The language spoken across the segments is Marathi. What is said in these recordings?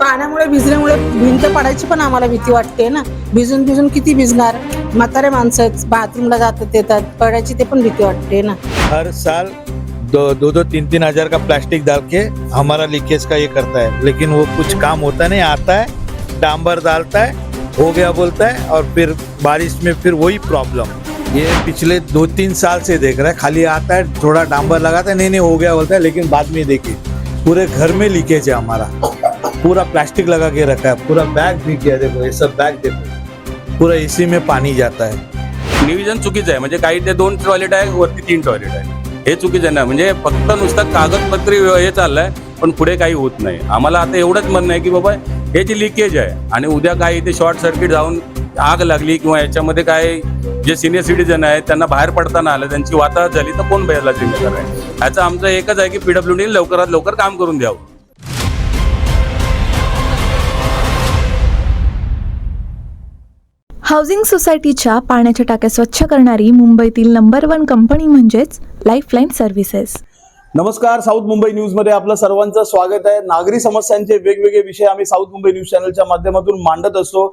पाण्यामुळे, भिजल्यामुळे भिंत पडायची पण आम्हाला भीती वाटते ना. भिजून भिजून किती भिजणार? म्हातारे माणसं आहेत, बाथरूमला जातात, येतात. पडायची ते पण भीती वाटते ना. हर साल दो दो दो, तीन तीन हज़ार का प्लास्टिक डाल के हमारा लीकेज का ये करता है। लेकिन वो कुछ काम होता नहीं, आता है, डांबर डालता है, हो गया बोलता है, और फिर बारिश में फिर वही प्रॉब्लम ये पिछले दो, तीन साल से देख रहा है, खाली आता है, थोड़ा डांबर लगाता है, नहीं नहीं, हो गया बोलता है, लेकिन बाद में देखिए पूरे घर में लीकेज है हमारा। पूरा प्लास्टिक लगा के रखा है पूरा बैग भी किया देखो ये सब बैग देखो। पूरा इसी में पानी जाता है। निविजन चुकीचं आहे म्हणजे काही ते दोन टॉयलेट आहे वरती तीन टॉयलेट आहे. हे चुकीचं नाही म्हणजे फक्त नुसतं कागदपत्री हे चाललंय पण पुढे काही होत नाही. आम्हाला आता एवढंच म्हणणं आहे की बाबा हे जे लिकेज आहे आणि उद्या काही इथे शॉर्ट सर्किट जाऊन आग लागली किंवा याच्यामध्ये काय जे सिनियर सिटीजन आहेत त्यांना बाहेर पडताना आलं त्यांची वाताहत झाली तर कोण बाहेरला जिम्मेदार आहे? ह्याचं आमचं एकच आहे की पीडब्ल्यूडी लवकरात लवकर काम करून द्यावं. हाऊसिंग सोसायटीच्या पाण्याच्या टाक्या स्वच्छ करणारी मुंबईतील नंबर वन कंपनी म्हणजेच लाईफलाईन सर्व्हिसेस नमस्कार साऊथ मुंबई न्यूजमध्ये आपलं सर्वांचं स्वागत आहे. नागरी समस्यांचे वेगवेगळे विषय आम्ही साऊथ मुंबई न्यूज चॅनलच्या माध्यमातून मांडत असतो.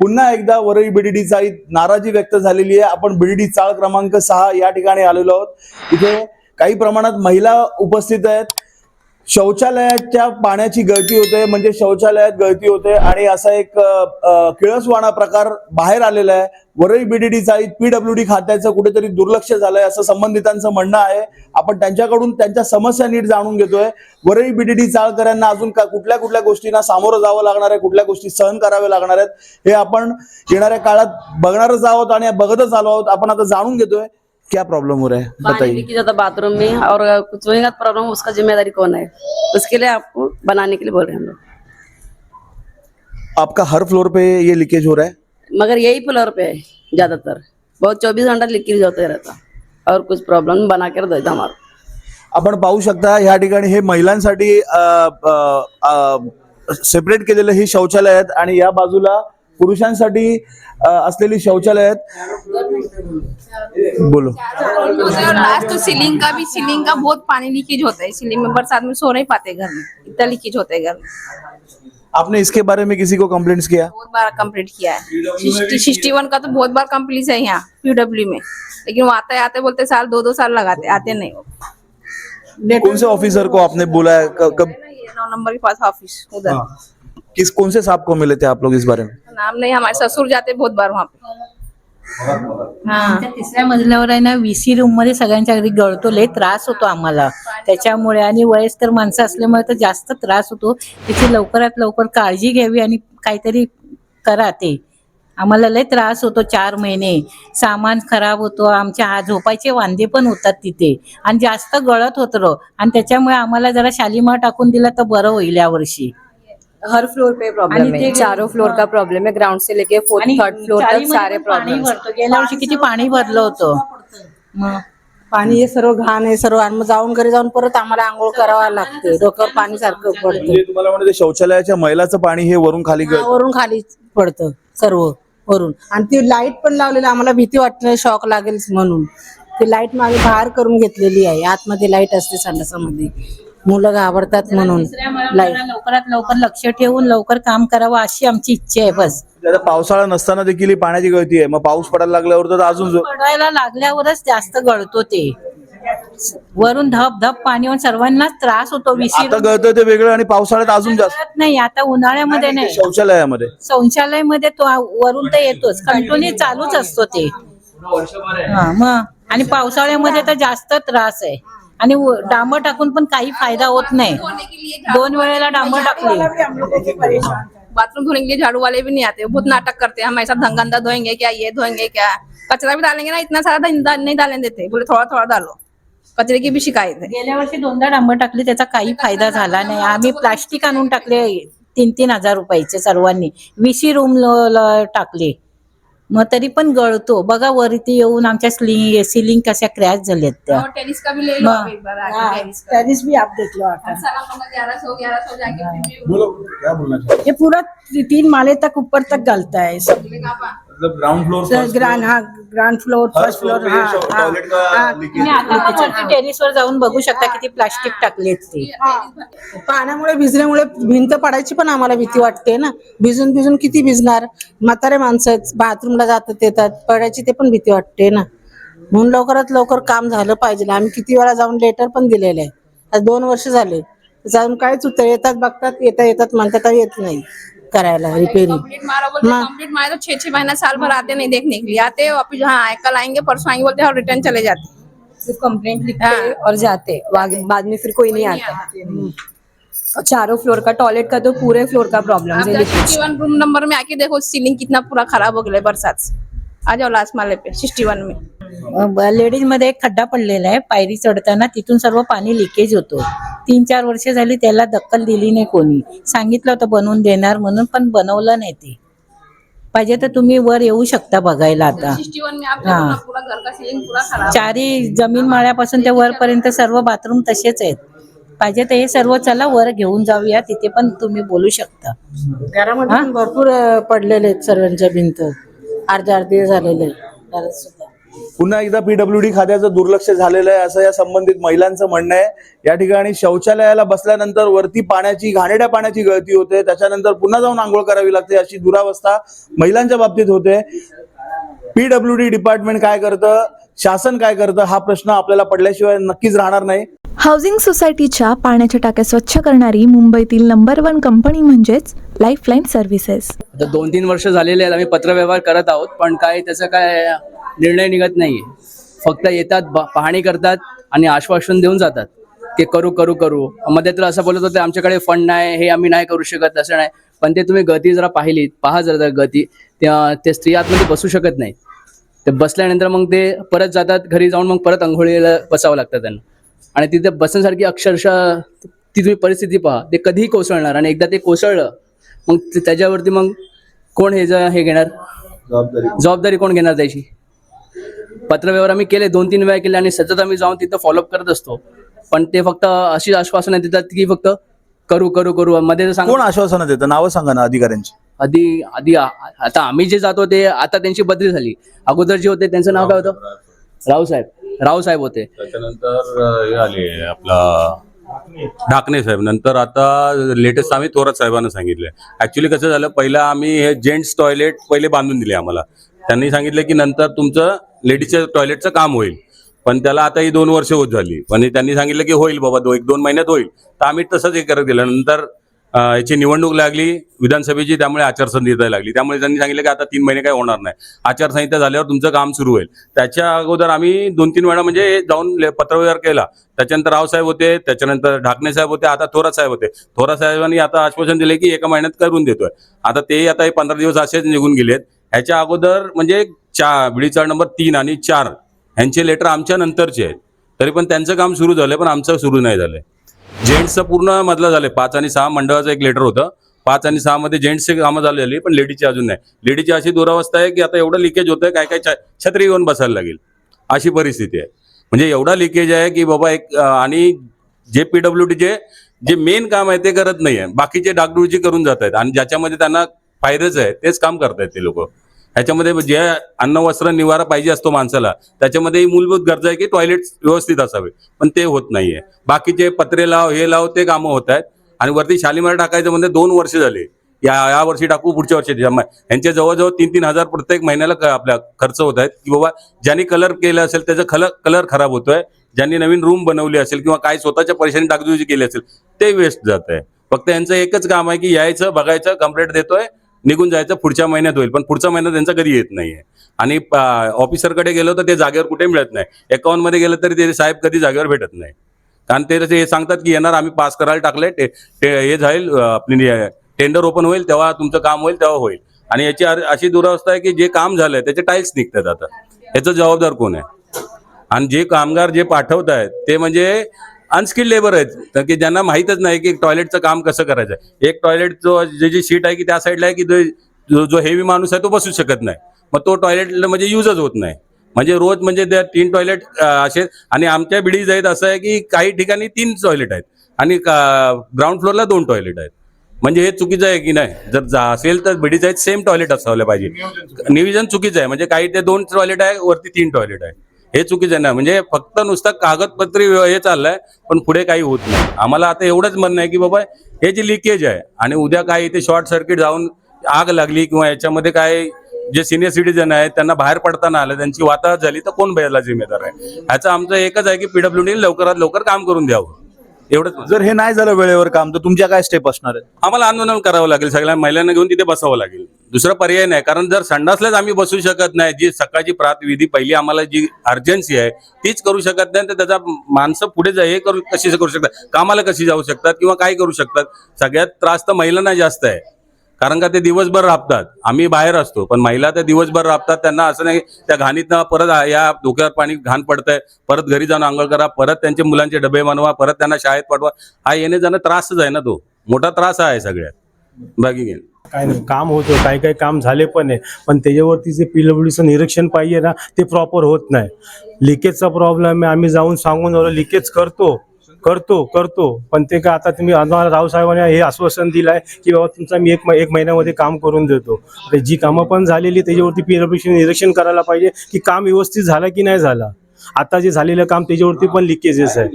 पुन्हा एकदा वरळी बीडीडी चाळीत नाराजी व्यक्त झालेली आहे. आपण बीडीडी चाळ क्रमांक सहा या ठिकाणी आलेलो आहोत. इथे काही प्रमाणात महिला उपस्थित आहेत. शौचालयाच्या पाण्याची गळती होते म्हणजे शौचालयात गळती होते आणि असा एक किळसवाणा प्रकार बाहेर आलेला आहे. वरळी बीडीडीचा पीडब्ल्यू डी खात्याचं कुठेतरी दुर्लक्ष झालंय असं संबंधितांचं म्हणणं आहे. आपण त्यांच्याकडून त्यांच्या समस्या नीट जाणून घेतोय. वरळी बीडीडी चाळकऱ्यांना अजून का कुठल्या कुठल्या गोष्टींना सामोरं जावं लागणार आहे कुठल्या गोष्टी सहन कराव्या लागणार आहेत हे आपण येणाऱ्या काळात बघणारच आहोत आणि बघतच आलो आहोत. आपण आता जाणून घेतोय. क्या प्रॉब्लेम हो रहा है? पानी बताइए। लीकेज होता बाथरूम में और कुछ होएगा प्रॉब्लम उसका जिम्मेदारी कौन है? उसके लिए आपको बनाने के लिए बोल रहे हैं हम लोग। आपका हर फ्लोर पे ये लीकेज हो रहा है? मगर यही फ्लोर पे है ज्यादातर। बहुत चौबीस घंटा लीकेज होते रहता। और कुछ प्रॉब्लम बना कर देता हमारा। आपण पाहू शकता ह्या ठिकाणी हे महिलांसाठी सेपरेट केलेलं ही शौचालय आहेत आणि या बाजूला पुरुषांसाठी असलेली शौचालय आहेत. बोलो. तो सीलिंग का भी सीलिंग का बहुत पानी लीकेज होता है. सीलिंग में बरसात में सो नहीं पाते घर में. इतना लीकेज होता है घर में. आपने इसके बारे में किसी को कंप्लेंट्स किया? बहुत बार कंप्लीट किया है. सिक्सटी वन का तो बहुत बार कंप्लीट है यहाँ पीडब्ल्यू में. लेकिन वो आते आते बोलते साल दो दो साल लगाते आते नहीं वो. कौन से ऑफिसर को आपने बोला क- कब? नौ नंबर के पास ऑफ़िस उधर. हाँ। किस कौन से साहब को मिले थे आप लोग इस बारे में? नाम नहीं हमारे ससुर जाते बहुत बार वहाँ पे। आमच्या तिसऱ्या मजल्यावर आहे ना व्हीसी रूममध्ये सगळ्यांच्या घरी गळतो लय त्रास होतो आम्हाला. त्याच्यामुळे आणि वयस्कर माणसं असल्यामुळे तर जास्त त्रास होतो. त्याची लवकरात लवकर काळजी घ्यावी आणि काहीतरी करा ते. आम्हाला लय त्रास होतो चार महिने. सामान खराब होतो आमच्या हा झोपायचे वांदे पण होतात तिथे. आणि जास्त गळत होतं. आणि त्याच्यामुळे आम्हाला जरा शालीमार टाकून दिला तर बरं होईल या वर्षी. हर फ्लोर पे प्रॉब्लम आणि है ते- चारों फ्लोर का प्रॉब्लम है ग्राउंड से लेके फोर्थ थर्ड फ्लोर तक सारे प्रॉब्लम भरतो. गेल्या वर्षी किती पाणी भरलं होतं? पाणी हे सर्व घाण आहे सर्व आणि मग जाऊन घरी जाऊन परत आम्हाला आंघोळ करावं लागते. डोक्यावर पाणी सारखं पडतं. म्हणजे तुम्हाला म्हणते शौचालयाच्या मैलाचं पाणी हे वरून खाली गळ वरून खाली पडतं सर्व वरून. आणि ती लाइट पण लावलेली आम्हाला भीती वाटते शॉक लागेल म्हणून. ती लाइट मागे बाहेर करून घेतलेली आहे. आतमध्ये लाइट असते संडासामध्ये. मुलं घाबरतात म्हणून. लाइट लवकरात लवकर लक्ष ठेवून लवकर काम करावं अशी आमची इच्छा आहे बस. आता पावसाळा नसताना देखील ही पाण्याची गळती आहे. मग पाऊस पडायला लागल्यावर तर अजून जो- पडायला लागल्यावरच जास्त गळतो ते. वरून धप धप पाणी होऊन सर्वांनाच त्रास होतो विशीर आता गळतं ते वेगळं आणि पावसाळ्यात अजून जास्त नाही आता उन्हाळ्यामध्ये नाही. शौचालयामध्ये. शौचालयामध्ये तो वरून तर येतोच. कंटिन्यू चालूच असतो ते. हा, मग आणि पावसाळ्यामध्ये तर जास्त त्रास आहे. आणि डांबर टाकून पण काही फायदा होत नाही. दोन वेळेला डांबर टाकली. बाथरूम धोने के लिए झाड़ू वाले भी नहीं आते. बहुत नाटक करते. हैं हम ऐसा गंदा धोएंगे क्या ये धोएंगे क्या. कचरा भी डालेंगे ना इतना सारा नहीं डालने देते. बोले थोड़ा थोड़ा डालो कचरे की भी शिकायत है गेल्या वर्षी दोनदा डांबर टाकली त्याचा काही फायदा झाला नाही. आम्ही प्लास्टिक आणून टाकले तीन तीन हजार रुपयाचे सर्वांनी. विशी रूम टाकले. मग तरी पण गळतो. बघा वरती येऊन आमच्या स्लिंग सिलिंग कशा क्रॅश झाल्यात त्या. और टेनिस का भी ले लो हाँ। आप एक बार आके टेनिस का. टेरिस भी आप देख लो आता सारा मंगा ग्यारह सौ ग्यारह सौ जाके फिर भी बोलो क्या बोलना चाहते ये पूरा तीन माले तक ऊपर तक गलता है सब बोले कहाँ पा- मतलब ग्राउंड फ्लोर ग्राउंड हा ग्राउंड फ्लोर फर्स्ट फ्लोर हा हा, हा. तुम्ही आता पण वरती टेरेसवर जाऊन बघू शकता किती प्लास्टिक टाकलेत ते. पाण्यामुळे भिजल्यामुळे भिंत पडायची पण आम्हाला भीती वाटते ना. भिजून भिजून किती भिजणार? म्हातारे माणसं आहेत बाथरूमला जातात येतात. पडायची ते पण भीती वाटते ना. म्हणून लवकरात लवकर काम झालं पाहिजे. आम्ही किती वेळा जाऊन लेटर पण दिलेले आहे आज दोन वर्ष झाले. जाऊन काहीच उत्तर येतात बघतात येतात येतात म्हणतात तर येत नाही. करायला कंप्लीट मारो बोलते हाँ। कंप्लीट मारे तो छह छह महीना साल भर आते नहीं देखने के लिए। आते हाँ कल आएँगे परसों आएँगे बोलते हैं और रिटर्न चले जाते सिर्फ़ कंप्लेंट लिखते हाँ। और जाते बाद बाद में फिर कोई नहीं आता। और चारों फ्लोर का टॉयलेट का तो पूरे फ्लोर का प्रॉब्लम आप है सिक्सटी वन रूम नंबर में आके देखो सीलिंग कितना पूरा खराब हो गया है बरसात से। आ जाओ लास्ट माले पे सिक्सटी वन में। लेडीजमध्ये एक खड्डा पडलेला आहे पायरी चढताना तिथून सर्व पाणी लिकेज होतो. तीन चार वर्ष झाली त्याला दखल दिली नाही कोणी. सांगितलं होतं बनवून देणार म्हणून पण बनवलं नाही ते. पाहिजे तर तुम्ही वर येऊ शकता बघायला आता. हाँ। चारी जमीन माळ्यापासून ते वरपर्यंत सर्व बाथरूम तसेच आहेत. पाहिजे तर हे सर्व चला वर घेऊन जाऊया तिथे पण तुम्ही बोलू शकता. घरामध्ये भरपूर पडलेले आहेत सर्वांच्या भिंत. अर्धे अर्धे झालेले आहेत. पुन्हा एकदा पीडब्ल्यूडी खात्याचं दुर्लक्ष झालेलं आहे असं या संबंधित महिलांचं म्हणणं आहे. या ठिकाणी शौचालयाला बसल्यानंतर वरती पाण्याची घाणेड्या पाण्याची गळती होते. त्याच्यानंतर पुन्हा जाऊन आंघोळ करावी लागते अशी दुरावस्था महिलांच्या बाबतीत होते. पीडब्ल्यूडी डिपार्टमेंट काय करतं? शासन काय करतं? हा प्रश्न आपल्याला पडल्याशिवाय नक्कीच राहणार नाही. हाऊसिंग सोसायटीच्या पाण्याच्या टाक्या स्वच्छ करणारी मुंबईतील नंबर वन कंपनी म्हणजेच लाईफलाईन सर्व्हिसेस. आता दोन तीन वर्ष झालेले आहेत. आम्ही पत्रव्यवहार करत आहोत. पण काय त्याचा काय निर्णय निघत नाही फक्त येतात पाहणी करतात आणि आश्वासन देऊन जातात की करू करू करू. मध्ये तर असं बोलत होते आमच्याकडे फंड नाही हे आम्ही नाही करू शकत असं नाही. पण ते तुम्ही गती जरा पाहिलीत पहा जरा गती. त्या ते स्त्री आतमध्ये बसू शकत नाही. ते बसल्यानंतर मग ते परत जातात घरी जाऊन मग परत अंघोळीला बसावं लागतं त्यांना. आणि तिथे बसण्यासारखी अक्षरशः ती तुम्ही परिस्थिती पहा. ते कधीही कोसळणार आणि एकदा ते कोसळलं मग त्याच्यावरती मग कोण हे ज- हे घेणार? जबाबदारी कोण घेणार त्याची? पत्रव्यवहार आम्ही केले दोन तीन वेळा केले आणि सतत आम्ही जाऊन तिथं फॉलोअप करत असतो. पण ते फक्त अशी आश्वासनं देतात की फक्त करू करू करू. मध्ये सांग कोण आश्वासनं देतं? नावं सांगा ना अधिकाऱ्यांची. आधी आधी आ- आता आम्ही जे जातो ते आता त्यांची बदली झाली. अगोदर जे होते त्यांचं नाव काय होतं? रावसाहेब रावसाहेब होते. त्याच्यानंतर हे आले आपला ढाकणे साहेब. नंतर आता लेटेस्ट आम्ही थोरात साहेबांना सांगितलं ऍक्च्युली कसं झालं पहिलं आम्ही हे जेंट्स टॉयलेट पहिले बांधून दिले आम्हाला. त्यांनी सांगितलं की नंतर तुमचं लेडीजच्या टॉयलेटचं काम होईल. पण त्याला आता ही दोन वर्ष होत झाली. पण त्यांनी सांगितलं की होईल बाबा दो एक दोन महिन्यात होईल. तर आम्ही तसंच हे करत गेलं. नंतर याची निवडणूक लागली. विधानसभेची त्यामुळे आचारसंहिता लागली. त्यामुळे त्यांनी सांगितलं की आता तीन महिने काही होणार नाही. आचारसंहिता झाल्यावर तुमचं काम सुरू होईल. त्याच्या अगोदर आम्ही दोन तीन वेळा म्हणजे जाऊन पत्रव्यवहार केला. त्याच्यानंतर रावसाहेब होते. त्याच्यानंतर ढाकणे साहेब होते. आता थोरात साहेब होते. थोरात साहेबांनी आता आश्वासन दिले की एका महिन्यात करून देतोय. आता ते आता हे पंधरा दिवस असेच निघून गेलेत. ह्याच्या अगोदर म्हणजे चा बिडीचा नंबर तीन आणि चार ह्यांचे लेटर आमच्या नंतरचे आहेत. तरी पण त्यांचं काम सुरू झालंय पण आमचं सुरू नाही झालंय. जेंट्सचं पूर्ण मधलं झालंय. पाच आणि सहा मंडळाचं एक लेटर होतं. पाच आणि सहा मध्ये जेंट्सचे कामं झालेली पण लेडीजची अजून नाही. लेडीची अशी दुरावस्था आहे की आता एवढं लिकेज होतंय काय काय छत्री घेऊन बसायला लागेल. अशी परिस्थिती आहे. म्हणजे एवढा लिकेज आहे की बाबा एक आणि जे पीडब्ल्यू डीचे जे मेन काम आहे ते करत नाही आहे बाकीचे डागडुळजी करून जात आहेत आणि ज्याच्यामध्ये त्यांना फायदेच आहे तेच काम करतायत ते लोक. ह्याच्यामध्ये जे अन्न वस्त्र निवारा पाहिजे असतो माणसाला त्याच्यामध्ये ही मूलभूत गरजा आहे की टॉयलेट व्यवस्थित असावे. पण ते होत नाहीये. बाकीचे पत्रे लाव हे लाव ते कामं होत आहेत. आणि वरती शालिमार टाकायचं म्हणजे दोन वर्ष झाले. या या वर्षी टाकू पुढच्या वर्षी यांच्या जवळजवळ तीन तीन हजार प्रत्येक महिन्याला आपल्या खर्च होत आहेत. की बाबा ज्यांनी कलर केलं असेल त्याचं कलर कलर खराब होतोय. ज्यांनी नवीन रूम बनवली असेल किंवा काय स्वतःच्या पैशाने डागडुजी केली असेल ते वेस्ट जात आहे फक्त यांचं एकच काम आहे की यायचं बघायचं कंप्लेंट देतोय. निघून जायचं पुढच्या महिन्यात होईल. पण पुढचा महिना त्यांचा कधी येत नाहीये. आणि ऑफिसरकडे गेलो तर ते जागेवर कुठे मिळत नाही. अकाउंटमध्ये गेलं तरी ते साहेब कधी जागेवर भेटत नाही. कारण ते हे सांगतात की येणार आम्ही पास करायला टाकले ते हे जाईल आपली टेंडर ओपन होईल तेव्हा तुमचं काम होईल तेव्हा होईल. आणि याची अशी दुरावस्था आहे की जे काम झालंय त्याचे टाईल्स निघतात आता. याचा जबाबदार कोण आहे? आणि जे कामगार जे पाठवत आहेत ते म्हणजे अनस्किल्ड लेबर आहेत. तर की ज्यांना माहीतच नाही की टॉयलेटचं काम कसं करायचं आहे. एक टॉयलेट जो जे जी सीट आहे की त्या साईडला आहे की जो- जो हेवी माणूस आहे तो बसू शकत नाही. मग तो टॉयलेट म्हणजे युजच होत नाही. म्हणजे रोज म्हणजे त्या तीन टॉयलेट असे आणि आमच्या बिडीज आहेत असं आहे की काही ठिकाणी तीन टॉयलेट आहेत. आणि ग्राउंड फ्लोअरला दोन टॉयलेट आहेत. म्हणजे हे चुकीचं आहे की नाही? जर जा असेल तर बीडीचं आहे सेम टॉयलेट असावलं पाहिजे. नियोजन चुकीचं आहे. म्हणजे काही ते दोन टॉयलेट आहे वरती तीन टॉयलेट आहे. हे चुकीचं आहे ना म्हणजे फक्त नुसतं कागदपत्री हे चाललंय पण पुढे काही होत नाही. आम्हाला आता एवढंच म्हणणं आहे की बाबा हे जे लिकेज आहे आणि उद्या काय इथे शॉर्ट सर्किट जाऊन आग लागली किंवा याच्यामध्ये काय जे सिनियर सिटीजन आहेत त्यांना बाहेर पडताना आलं त्यांची वाताहत झाली तर कोण याला जिम्मेदार आहे? ह्याचं आमचं एकच आहे की पीडब्ल्यूडी लवकरात लवकर काम करून द्यावं. एवढंच. जर हे नाही झालं वेळेवर काम तर तुमच्या काय स्टेप असणार आहेत? आम्हाला आंदोलन करावं लागेल सगळ्या महिलांना घेऊन तिथे बसावं लागेल. दुसरा पर्याय नाही. कारण जर संडासलाच आम्ही बसू शकत नाही जी सकाळची प्रातविधी पहिली आम्हाला जी अर्जन्सी आहे तीच करू शकत नाही तर त्याचा माणसं पुढे जा हे करू कशी करू शकतात? कामाला कशी जाऊ शकतात किंवा काय करू शकतात? सगळ्यात त्रास तर महिलांना जास्त आहे. कारण का ते दिवसभर राबतात. आम्ही बाहेर असतो पण महिला त्या दिवसभर राबतात. त्यांना असं नाही त्या घाणीतनं परत या डोक्यावर पाणी घाण पडतंय परत घरी जाऊन आंघोळ करा परत त्यांचे मुलांचे डबे बनवा परत त्यांना शाळेत पाठवा. हा येणे जाणं त्रासच आहे ना तो. मोठा त्रास आहे सगळ्यात. बाकी काही काय नाही काम होतं काही काही काम झाले पण आहे. पण त्याच्यावरती जे पीडब्ल्यूडीचं निरीक्षण पाहिजे ना ते प्रॉपर होत नाही. लिकेजचा प्रॉब्लेम आहे आम्ही जाऊन सांगून आलो लिकेज करतो करतो करतो. पण ते काय आता तुम्ही आम्हाला रावसाहेबांनी हे आश्वासन दिलं आहे की बाबा तुमचा मी एक एक महिन्यामध्ये काम करून देतो. जी कामं पण झालेली त्याच्यावरती पीडब्ल्यूडीचं निरीक्षण करायला पाहिजे की काम व्यवस्थित झालं की नाही झालं. आता जे झालेलं काम त्याच्यावरती पण लिकेजेस आहे.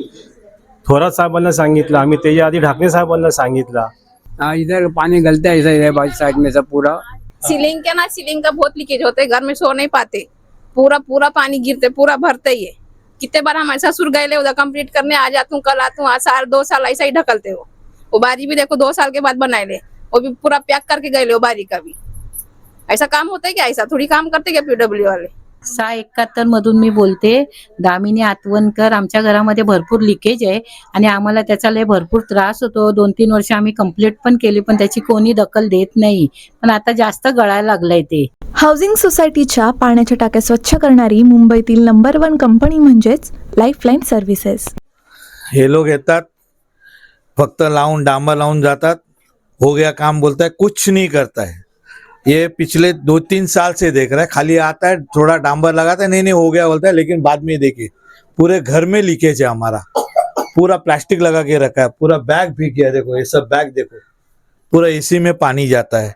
थोरात साहेबांना सांगितलं आम्ही त्याच्या आधी ढाकणे साहेबांना सांगितलं. हाँ इधर पानी गलता है, इधर साइड में सब पूरा। सीलिंग के ना, सीलिंग का बहुत लीकेज होता है, घर में सो नहीं पाते। पूरा पूरा पानी गिरते, पूरा भरते ही है कितने बार हम ऐसा सुर गए उधर कंप्लीट करने, आ जाता हूँ, कल आता हूँ साल, दो साल ऐसा ही ढकलते हो वो बारी भी देखो, दो साल के बाद बनाए ले। वो भी पूरा पैक करके गए ले बारी का भी। ऐसा काम होता है क्या? ऐसा थोड़ी काम करते क्या पीडब्ल्यू वाले? सहा एकाहत्तर मधून मी बोलते. दामिनी आतवणकर आमच्या घरामध्ये भरपूर लिकेज आहे आणि आम्हाला त्याचा लय भरपूर त्रास होतो. दोन तीन वर्ष आम्ही कंप्लीट पण केली पण त्याची कोणी दखल देत नाही. पण आता जास्त गळायला लागलंय ते. हाऊसिंग सोसायटीच्या पाण्याच्या टाक्या स्वच्छ करणारी मुंबईतील नंबर वन कंपनी म्हणजेच लाईफलाईन सर्व्हिसेस हे लोग येतात फक्त लावून डांबर लावून जातात. हो गया काम बोलता है कुछ नहीं करता है ये पिछले दो तीन साल से देख रहा है। खाली आता है, थोड़ा डांबर लगाता है नहीं नहीं हो गया बोलता है, लेकिन बाद में देखिए, पूरे घर में लीकेज है हमारा। पूरा प्लास्टिक लगा के रखा है, पूरा बैग भी किया देखो, ये सब बैग देखो, पूरा एसी में पानी जाता है।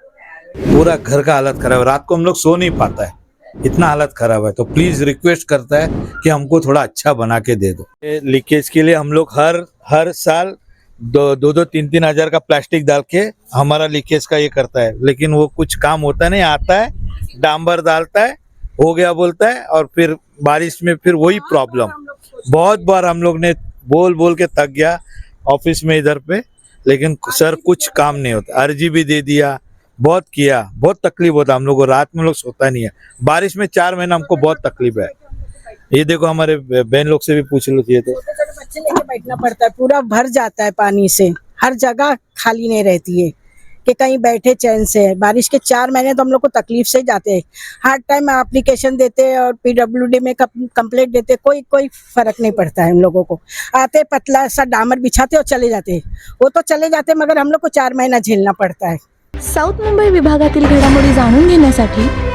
पूरा घर का हालत खराब है, रात को हम लोग सो नहीं पाता है। इतना हालत खराब है तो प्लीज़ रिक्वेस्ट करता है कि हमको थोड़ा अच्छा बना के दे दो। लीकेज के लिए हम लोग हर हर साल दो दो दो तीन तीन हज़ार का प्लास्टिक डाल के हमारा लीकेज का ये करता है। लेकिन वो कुछ काम होता नहीं आता है डांबर डालता है हो गया बोलता है और फिर बारिश में फिर वही प्रॉब्लम बहुत बार हम लोग ने बोल बोल के थक गया ऑफ़िस में इधर पे लेकिन सर कुछ काम नहीं होता। अर्जी भी दे दिया बहुत किया बहुत तकलीफ़ होता हम लोग को रात में लोग सोता नहीं है। बारिश में चार महीना हमको बहुत तकलीफ़ है। ये देखो हमारे बहन लोग से भी पूछ लो ये तो। बच्चे लेके बैठना पड़ता है पूरा भर जाता है पानी से। हर जगह खाली नहीं रहती है कि कहीं बैठे चैन से। बारिश के चार महीने तो हम लोग को तकलीफ़ से जाते हैं। हर टाइम एप्लीकेशन देते हैं और पीडब्ल्यूडी में कंप्लेंट देते हैं, कोई कोई फ़र्क नहीं पड़ता है हम लोगों को। आते पतला सा डामर बिछाते और चले जाते हैं। वो तो चले जाते मगर हम लोग को चार महीना झेलना पड़ता है। साऊथ मुंबई विभागातील घडामोडी जाणून घेण्यासाठी